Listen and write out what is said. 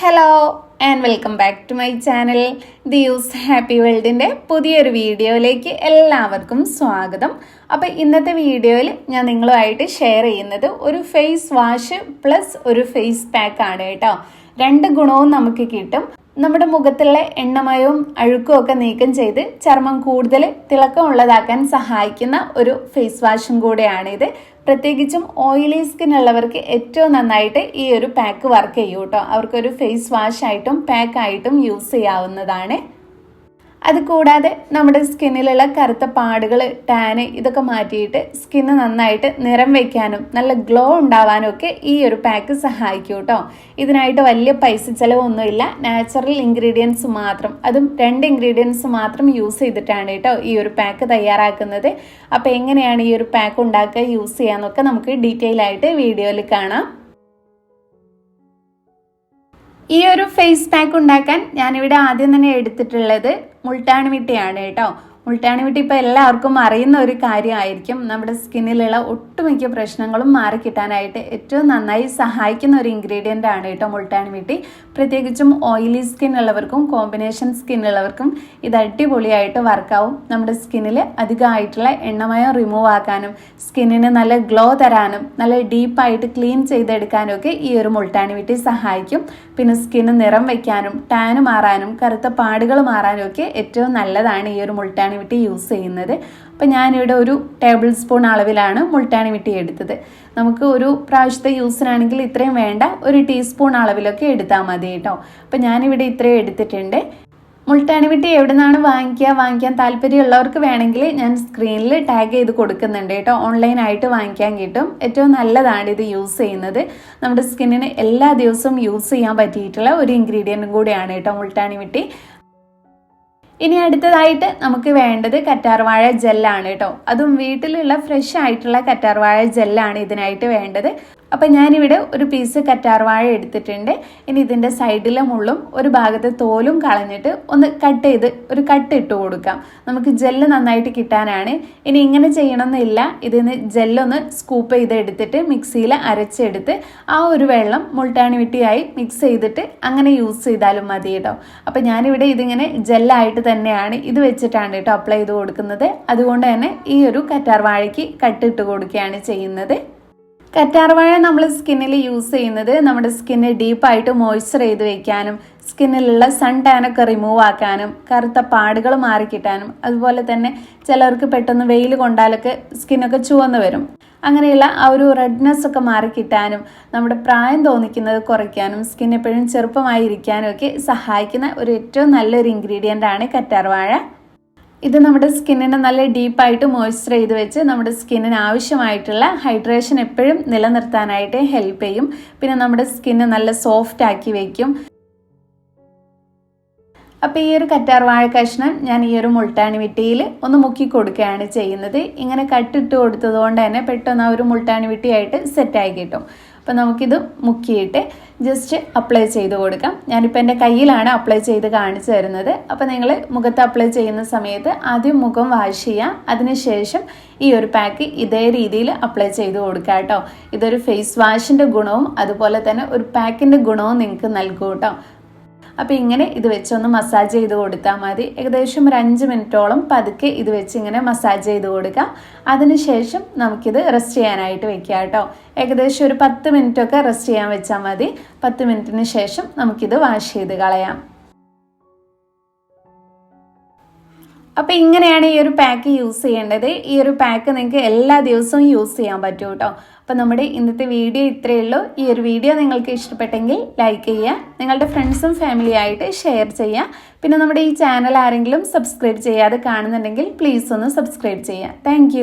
Hello and welcome back to my channel the use happy വേൾഡിന്റെ പുതിയൊരു വീഡിയോയിലേക്ക് എല്ലാവർക്കും സ്വാഗതം. അപ്പോൾ ഇന്നത്തെ വീഡിയോയിൽ ഞാൻ നിങ്ങളുമായിട്ട് ഷെയർ ചെയ്യുന്നത് ഒരു ഫേസ് വാഷ് പ്ലസ് ഒരു ഫേസ് പാക്ക് ആണ് കേട്ടോ. രണ്ട് ഗുണവും നമുക്ക് കിട്ടും. നമ്മുടെ മുഖത്തുള്ള എണ്ണമയവും അഴുക്കും ഒക്കെ നീക്കം ചെയ്ത് ചർമ്മം കൂടുതൽ തിളക്കമുള്ളതാക്കാൻ സഹായിക്കുന്ന ഒരു ഫേസ് വാഷും കൂടെയാണിത്. പ്രത്യേകിച്ചും ഓയിലി സ്കിൻ ഉള്ളവർക്ക് ഏറ്റവും നന്നായിട്ട് ഈ ഒരു പാക്ക് വർക്ക് ചെയ്യും കേട്ടോ അവർക്കൊരു ഫേസ് വാഷായിട്ടും പാക്കായിട്ടും യൂസ് ചെയ്യാവുന്നതാണ്. അത് കൂടാതെ നമ്മുടെ സ്കിന്നിലുള്ള കറുത്ത പാടുകൾ ടാന് ഇതൊക്കെ മാറ്റിയിട്ട് സ്കിന്ന് നന്നായിട്ട് നിറം വയ്ക്കാനും നല്ല ഗ്ലോ ഉണ്ടാവാനും ഒക്കെ ഈ ഒരു പാക്ക് സഹായിക്കും കേട്ടോ. ഇതിനായിട്ട് വലിയ പൈസ ചിലവൊന്നുമില്ല. നാച്ചുറൽ ഇൻഗ്രീഡിയൻസ് മാത്രം അതും രണ്ട് ഇൻഗ്രീഡിയൻസ് മാത്രം യൂസ് ചെയ്തിട്ടാണ് കേട്ടോ ഈ ഒരു പാക്ക് തയ്യാറാക്കുന്നത്. അപ്പോൾ എങ്ങനെയാണ് ഈ ഒരു പാക്ക് ഉണ്ടാക്കുക യൂസ് ചെയ്യാന്നൊക്കെ നമുക്ക് ഡീറ്റെയിൽ ആയിട്ട് വീഡിയോയിൽ കാണാം. ഈ ഒരു ഫേസ് പാക്ക് ഉണ്ടാക്കാൻ ഞാനിവിടെ ആദ്യം തന്നെ എടുത്തിട്ടുള്ളത് മുൾട്ടാണ് വിട്ടയാണ് കേട്ടോ. മുൾട്ടാണി മിട്ടി ഇപ്പോൾ എല്ലാവർക്കും അറിയുന്ന ഒരു കാര്യമായിരിക്കും. നമ്മുടെ സ്കിന്നിലുള്ള ഒട്ടുമിക്ക പ്രശ്നങ്ങളും മാറിക്കിട്ടാനായിട്ട് ഏറ്റവും നന്നായി സഹായിക്കുന്ന ഒരു ഇൻഗ്രീഡിയന്റ് ആണ് കേട്ടോ മുൾട്ടാണി മിട്ടി പ്രത്യേകിച്ചും ഓയിലി സ്കിൻ ഉള്ളവർക്കും കോമ്പിനേഷൻ സ്കിൻ ഉള്ളവർക്കും ഇത് അടിപൊളിയായിട്ട് വർക്കാവും നമ്മുടെ സ്കിന്നിൽ അധികമായിട്ടുള്ള എണ്ണമയം റിമൂവ് ആക്കാനും സ്കിന്നിന് നല്ല ഗ്ലോ തരാനും നല്ല ഡീപ്പായിട്ട് ക്ലീൻ ചെയ്തെടുക്കാനും ഒക്കെ ഈ ഒരു മുൾട്ടാണി മിട്ടി സഹായിക്കും. പിന്നെ സ്കിന്ന് നിറം വയ്ക്കാനും ടാന് മാറാനും കറുത്ത പാടുകൾ മാറാനും ഒക്കെ ഏറ്റവും നല്ലതാണ് ഈ ഒരു മുൾട്ടാണി വിട്ടി യൂസ് ചെയ്യുന്നത്. അപ്പം ഞാനിവിടെ ഒരു ടേബിൾ സ്പൂൺ അളവിലാണ് മുൾട്ടാണി വിട്ടി എടുത്തത്. നമുക്ക് ഒരു പ്രാവശ്യത്തെ യൂസിനാണെങ്കിൽ ഇത്രയും വേണ്ട ഒരു ടീസ്പൂൺ അളവിലൊക്കെ എടുത്താൽ മതി കേട്ടോ. അപ്പം ഞാനിവിടെ ഇത്രയും എടുത്തിട്ടുണ്ട്. മുൾട്ടാണി വിട്ടി എവിടെ നിന്നാണ് വാങ്ങിക്കുക വാങ്ങിക്കാൻ താല്പര്യമുള്ളവർക്ക് വേണമെങ്കിൽ ഞാൻ സ്ക്രീനിൽ ടാഗ് ചെയ്ത് കൊടുക്കുന്നുണ്ട് കേട്ടോ. ഓൺലൈനായിട്ട് വാങ്ങിക്കാൻ കിട്ടും. ഏറ്റവും നല്ലതാണ് ഇത് യൂസ് ചെയ്യുന്നത്. നമ്മുടെ സ്കിന്നിന് എല്ലാ ദിവസവും യൂസ് ചെയ്യാൻ പറ്റിയിട്ടുള്ള ഒരു ഇൻഗ്രീഡിയന്റും കൂടിയാണ് കേട്ടോ മുൾട്ടാണി വിട്ടി ഇനി അടുത്തതായിട്ട് നമുക്ക് വേണ്ടത് കറ്റാർവാഴ ജെല്ലാണ് കേട്ടോ. അതും വീട്ടിലുള്ള ഫ്രഷ് ആയിട്ടുള്ള കറ്റാർവാഴ ജെല്ലാണ് ഇതിനായിട്ട് വേണ്ടത്. അപ്പം ഞാനിവിടെ ഒരു പീസ് കറ്റാർവാഴ എടുത്തിട്ടുണ്ട്. ഇനി ഇതിന്റെ സൈഡിലെ മുള്ളും ഒരു ഭാഗത്തെ തോലും കളഞ്ഞിട്ട് ഒന്ന് കട്ട് ചെയ്ത് ഒരു കട്ട് ഇട്ട് കൊടുക്കാം. നമുക്ക് ജെല്ല് നന്നായിട്ട് കിട്ടാനാണ്. ഇനി ഇങ്ങനെ ചെയ്യണമെന്നില്ല ഇതിന് ജെല്ലൊന്ന് സ്കൂപ്പ് ചെയ്ത് എടുത്തിട്ട് മിക്സിയിൽ അരച്ചെടുത്ത് ആ ഒരു വെള്ളം മുൾട്ടാണി വിട്ടിയായി മിക്സ് ചെയ്തിട്ട് അങ്ങനെ യൂസ് ചെയ്താലും മതി കേട്ടോ അപ്പം ഞാനിവിടെ ഇതിങ്ങനെ ജെല്ലായിട്ട് തന്നെയാണ് ഇത് വെച്ചിട്ടാണ് കേട്ടോ അപ്ലൈ ചെയ്ത് കൊടുക്കുന്നത്. അതുകൊണ്ട് തന്നെ ഈ ഒരു കറ്റാർവാഴയ്ക്ക് കട്ടിട്ട് കൊടുക്കുകയാണ് ചെയ്യുന്നത്. കറ്റാർവാഴ നമ്മൾ സ്കിന്നിൽ യൂസ് ചെയ്യുന്നത് നമ്മുടെ സ്കിന്ന് ഡീപ്പായിട്ട് മോയ്സ്ചർ ചെയ്ത് വെക്കാനും സ്കിന്നിലുള്ള സൺ ടാനൊക്കെ റിമൂവ് ആക്കാനും കറുത്ത പാടുകൾ മാറിക്കിട്ടാനും അതുപോലെ തന്നെ ചിലർക്ക് പെട്ടെന്ന് വെയിൽ കൊണ്ടാലൊക്കെ സ്കിന്നൊക്കെ ചുവന്ന് വരും. അങ്ങനെയുള്ള ആ ഒരു റെഡ്നെസ് ഒക്കെ മാറിക്കിട്ടാനും നമ്മുടെ പ്രായം തോന്നിക്കുന്നത് കുറയ്ക്കാനും സ്കിൻ എപ്പോഴും ചെറുപ്പമായിരിക്കാനും ഒക്കെ സഹായിക്കുന്ന ഒരു ഏറ്റവും നല്ലൊരു ഇൻഗ്രീഡിയന്റ് ആണ് കറ്റാർവാഴ. ഇത് നമ്മുടെ സ്കിന്നിനെ നല്ല ഡീപ്പായിട്ട് മോയ്സ്ചർ ചെയ്ത് വെച്ച് നമ്മുടെ സ്കിന്നിന് ആവശ്യമായിട്ടുള്ള ഹൈഡ്രേഷൻ എപ്പോഴും നിലനിർത്താനായിട്ട് ഹെൽപ്പ് ചെയ്യും. പിന്നെ നമ്മുടെ സ്കിന്ന് നല്ല സോഫ്റ്റ് ആക്കി വയ്ക്കും അപ്പോൾ ഈ ഒരു കറ്റാർ വാഴ കഷ്ണം ഞാൻ ഈ ഒരു മുൾട്ടാണി വിട്ടിയിൽ ഒന്ന് മുക്കി കൊടുക്കുകയാണ് ചെയ്യുന്നത്. ഇങ്ങനെ കട്ടിട്ട് കൊടുത്തത് കൊണ്ട് തന്നെ പെട്ടെന്ന് ആ ഒരു മുൾട്ടാണി വിട്ടിയായിട്ട് സെറ്റായി കിട്ടും. അപ്പോൾ നമുക്കിത് മുക്കിയിട്ട് ജസ്റ്റ് അപ്ലൈ ചെയ്ത് കൊടുക്കാം. ഞാനിപ്പോൾ എന്റെ കയ്യിലാണ് അപ്ലൈ ചെയ്ത് കാണിച്ചു തരുന്നത്. അപ്പോൾ നിങ്ങൾ മുഖത്ത് അപ്ലൈ ചെയ്യുന്ന സമയത്ത് ആദ്യം മുഖം വാഷ് ചെയ്യുക അതിനുശേഷം ഈ ഒരു പാക്ക് ഇതേ രീതിയിൽ അപ്ലൈ ചെയ്ത് കൊടുക്കുക കേട്ടോ. ഇതൊരു ഫേസ് വാഷിന്റെ ഗുണവും അതുപോലെ തന്നെ ഒരു പാക്കിന്റെ ഗുണവും നിങ്ങൾക്ക് നൽകും കേട്ടോ. അപ്പോൾ ഇങ്ങനെ ഇത് വെച്ചൊന്ന് മസാജ് ചെയ്ത് കൊടുത്താൽ മതി. ഏകദേശം ഒരു അഞ്ച് മിനിറ്റോളം പതുക്കെ ഇത് വെച്ച് ഇങ്ങനെ മസാജ് ചെയ്ത് കൊടുക്കുക. അതിനുശേഷം നമുക്കിത് റെസ്റ്റ് ചെയ്യാനായിട്ട് വെക്കുക കേട്ടോ. ഏകദേശം ഒരു പത്ത് മിനിറ്റൊക്കെ റെസ്റ്റ് ചെയ്യാൻ വെച്ചാൽ മതി. പത്ത് മിനിറ്റിന് ശേഷം നമുക്കിത് വാഷ് ചെയ്ത് കളയാം. അപ്പോൾ ഇങ്ങനെയാണ് ഈ ഒരു പാക്ക് യൂസ് ചെയ്യേണ്ടത്. ഈ ഒരു പാക്ക് നിങ്ങൾക്ക് എല്ലാ ദിവസവും യൂസ് ചെയ്യാൻ പറ്റും കേട്ടോ അപ്പോൾ നമ്മുടെ ഇന്നത്തെ വീഡിയോ ഇത്രയേ ഉള്ളൂ. ഈ ഒരു വീഡിയോ നിങ്ങൾക്ക് ഇഷ്ടപ്പെട്ടെങ്കിൽ ലൈക്ക് ചെയ്യുക. നിങ്ങളുടെ ഫ്രണ്ട്സും ഫാമിലിയായിട്ട് ഷെയർ ചെയ്യുക. പിന്നെ നമ്മുടെ ഈ ചാനൽ ആരെങ്കിലും സബ്സ്ക്രൈബ് ചെയ്യാതെ കാണുന്നുണ്ടെങ്കിൽ പ്ലീസ് ഒന്ന് സബ്സ്ക്രൈബ് ചെയ്യുക. താങ്ക്